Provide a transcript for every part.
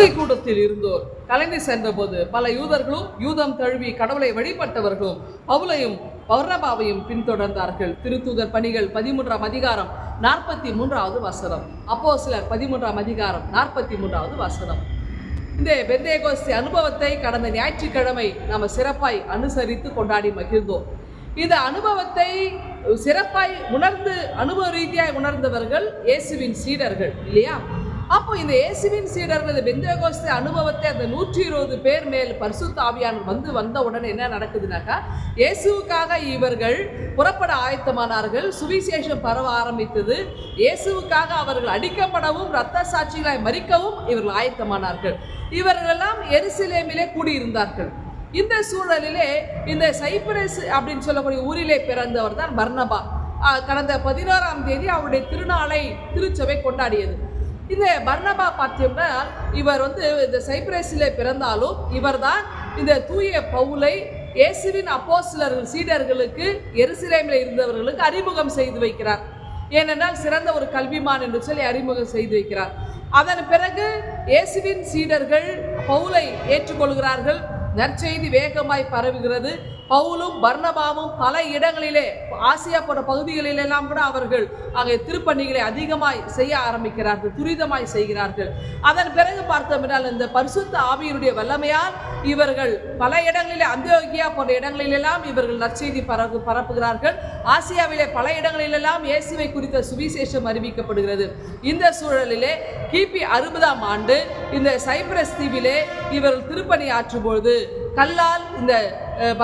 தொழுகை கூட்டத்தில் இருந்தோர். கலைந்து சென்றபோது பல யூதர்களும் யூதம் தழுவி கடவுளை வழிபட்டவர்களும் பவுலையும் பௌர்ணபாவையும் பின்தொடர்ந்தார்கள். திருத்தூதர் பணிகள் பதிமூன்றாம் அதிகாரம் நாற்பத்தி மூன்றாவது வசனம். அப்போ சிலர் பதிமூன்றாம் அதிகாரம் நாற்பத்தி மூன்றாவது வசனம். இந்த பெந்தேகோஸ்தி அனுபவத்தை கடந்த ஞாயிற்றுக்கிழமை நாம் சிறப்பாய் அனுசரித்து கொண்டாடி மகிழ்ந்தோம். இந்த அனுபவத்தை சிறப்பாய் உணர்ந்து அனுபவ ரீதியாய் உணர்ந்தவர்கள் இயேசுவின் சீடர்கள் இல்லையா? அப்போ இந்த இயேசுவின் சீடர்கள் இந்த பெந்தேகோஸ்தி அனுபவத்தை அந்த நூற்றி இருபது பேர் மேல் பரிசுத்த ஆவியானவர் வந்து வந்த உடனே என்ன நடக்குதுனாக்கா இயேசுவுக்காக இவர்கள் புறப்பட ஆயத்தமானார்கள் சுவிசேஷம் பரவ ஆரம்பித்தது. இயேசுவுக்காக அவர்கள் அடிக்கப்படவும் இரத்த சாட்சிகளாய் மறிக்கவும் இவர்கள் ஆயத்தமானார்கள். இவர்களெல்லாம் எருசலேமிலே கூடியிருந்தார்கள். இந்த சூழலிலே இந்த சைப்ரஸ் அப்படின்னு சொல்லக்கூடிய ஊரிலே பிறந்தவர் தான் பர்ணபா கடந்த பதினோராம் தேதி அவருடைய திருநாளை திருச்சபை கொண்டாடியது. இந்த பர்ணபா பார்த்தோம்னா இவர் வந்து இந்த சைப்ரஸிலே பிறந்தாலும் இவர்தான் இந்த தூய பவுலை இயேசுவின் அப்போசிலர்கள் சீடர்களுக்கு எருசலேமில் இருந்தவர்களுக்கு அறிமுகம் செய்து வைக்கிறார். ஏனென்றால் சிறந்த ஒரு கல்விமான் என்று சொல்லி அறிமுகம் செய்து வைக்கிறார். அதன் பிறகு இயேசுவின் சீடர்கள் பவுலை ஏற்றுக்கொள்கிறார்கள். நற்செய்தி வேகமாய் பரவுகிறது. பவுலும் பர்ணபாவும் பல இடங்களிலே ஆசியா போன்ற பகுதிகளிலெல்லாம் கூட அவர்கள் அங்கே திருப்பணிகளை அதிகமாய் செய்ய ஆரம்பிக்கிறார்கள் துரிதமாய் செய்கிறார்கள். அதன் பிறகு பார்த்தோம் என்றால் இந்த பரிசுத்த ஆவியினுடைய வல்லமையால் இவர்கள் பல இடங்களிலே அந்தியோகியா போன்ற இடங்களிலெல்லாம் இவர்கள் நற்செய்தி பரப்பு பரப்புகிறார்கள். ஆசியாவிலே பல இடங்களிலெல்லாம் இயேசுவை குறித்த சுவிசேஷம் அறிவிக்கப்படுகிறது. இந்த சூழலிலே கிபி அறுபதாம் ஆண்டு இந்த சைப்ரஸ் தீவிலே இவர்கள் திருப்பணி ஆற்றும்பொழுது கல்லால் இந்த அஹ்,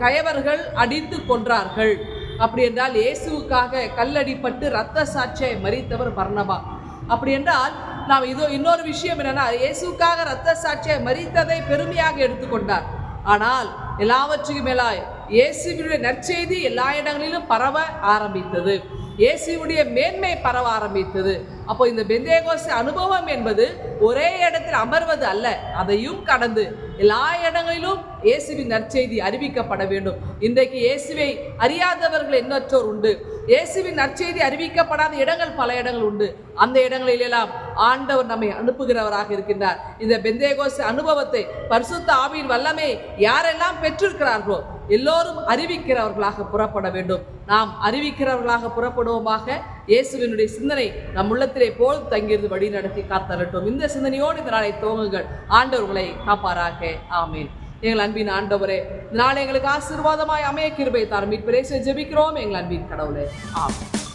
கயவர்கள் அடித்து கொன்றார்கள். அப்படி என்றால் இயேசுவுக்காக கல்லடிப்பட்டு இரத்த சாட்சியை மறித்தவர் பர்னபா அப்படி என்றால் நாம் இதோ இன்னொரு விஷயம் என்னன்னா இயேசுக்காக இரத்த சாட்சியை மறித்ததை பெருமையாக எடுத்துக்கொண்டார். ஆனால் எல்லாவற்றுக்கும் மேலாய் இயேசுவினுடைய நற்செய்தி எல்லா இடங்களிலும் பரவ ஆரம்பித்தது. இயேசுவுடைய மேன்மை பரவ ஆரம்பித்தது. அப்போ இந்த பெந்தேகோஸ் அனுபவம் என்பது ஒரே இடத்தில் அமர்வது அல்ல அதையும் கடந்து எல்லா இடங்களிலும் இயேசுவின் நற்செய்தி அறிவிக்கப்பட வேண்டும். இன்றைக்கு இயேசுவை அறியாதவர்கள் எண்ணற்றோர் உண்டு. இயேசுவின் நற்செய்தி அறிவிக்கப்படாத இடங்கள் பல இடங்கள் உண்டு. அந்த இடங்களிலெல்லாம் ஆண்டவர் நம்மை அனுப்புகிறவராக இருக்கின்றார். இந்த பெந்தேகோஸ் அனுபவத்தை பரிசுத்த ஆவியின் வல்லமை யாரெல்லாம் பெற்றிருக்கிறார்களோ எல்லோரும் அறிவிக்கிறவர்களாக புறப்பட வேண்டும். நாம் அறிவிக்கிறவர்களாக புறப்படுவோமாக. இயேசுவினுடைய சிந்தனை நம் உள்ளத்திலே போல் தங்கியிருந்து வழி நடத்தி காத்தரட்டும். இந்த சிந்தனையோடு இந்த நாளை துவங்குங்கள். ஆண்டவர்களை காப்பாராக. ஆமேன். எங்கள் அன்பின் ஆண்டவரே இந்த நாளை எங்களுக்கு ஆசீர்வாதமாய் அமைய கிருபை தார் மீட்பரேச ஜெபிக்கிறோம் எங்கள் அன்பின் கடவுளே. ஆமென்.